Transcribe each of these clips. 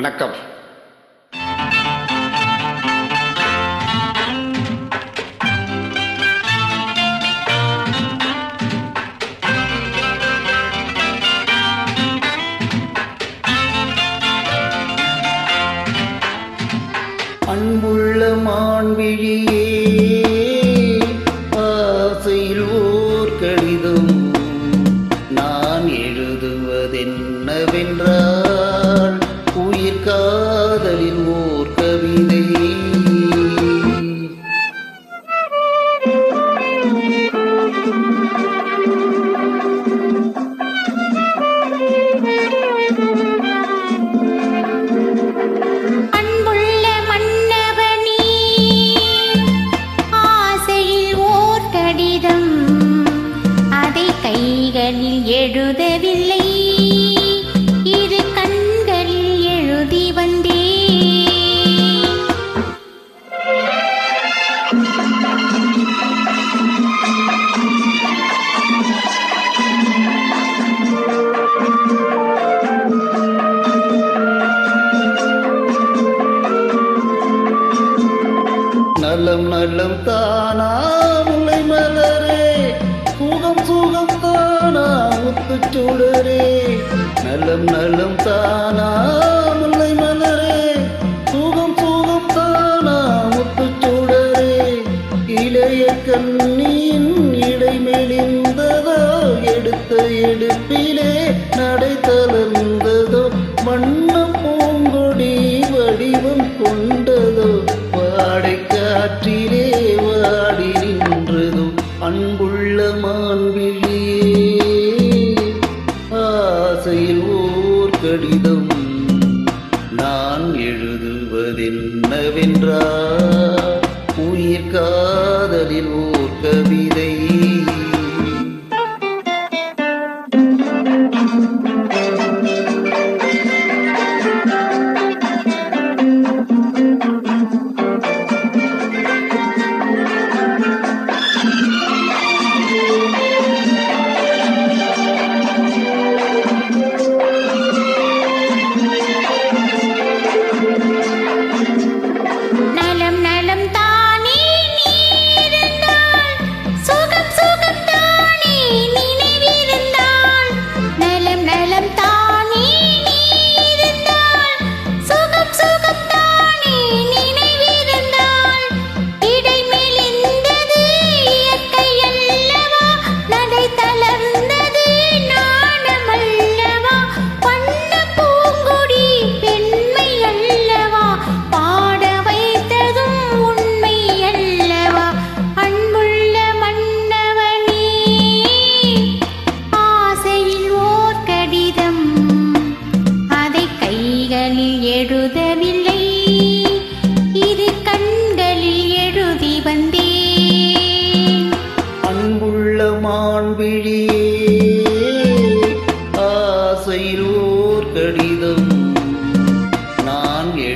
வணக்கம். அன்புள்ள மான்விழியே ஆசையில் ஓர் கடிதம். நான் எழுதுவதென்னவென்றால் காதலின் ஓர் கவிதை. அன்புள்ள நலம் நலம் தானா? முல்லை மலரே. சுகம் சுகம் தானா? முத்துச் சுடரே நலம் நலம் தானா? முல்லை மலரே. சுகம் சுகம் தானா? முத்துச் சுடரே இளைய கண்ணின் இடை மெலிந்ததோ எடுத்த எடுப்பிலே நடை தளர்ந்ததோ ஆசையில் ஓர் கடிதம். நான் எழுதுவதென்னவென்றால் உயிர் காதலில் ஓர் கவிதை.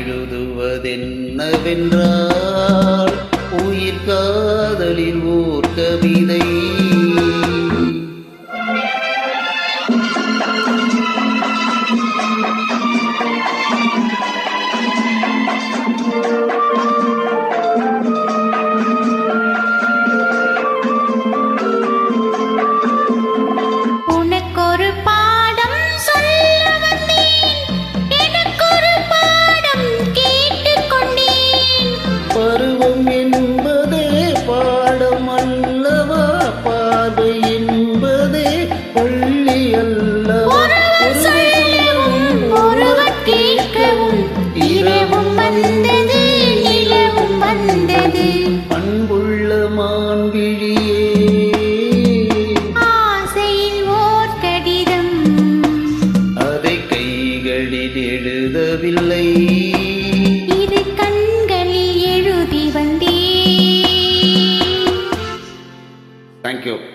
எழுதுவதென்னவென்றால் உயிர் காதலில் ஓர் கவிதை அல்லவா? பாதை என்பதே பள்ளி அல்லவா? ஒருவர் கேட்கவும் இரவும் வந்தது you.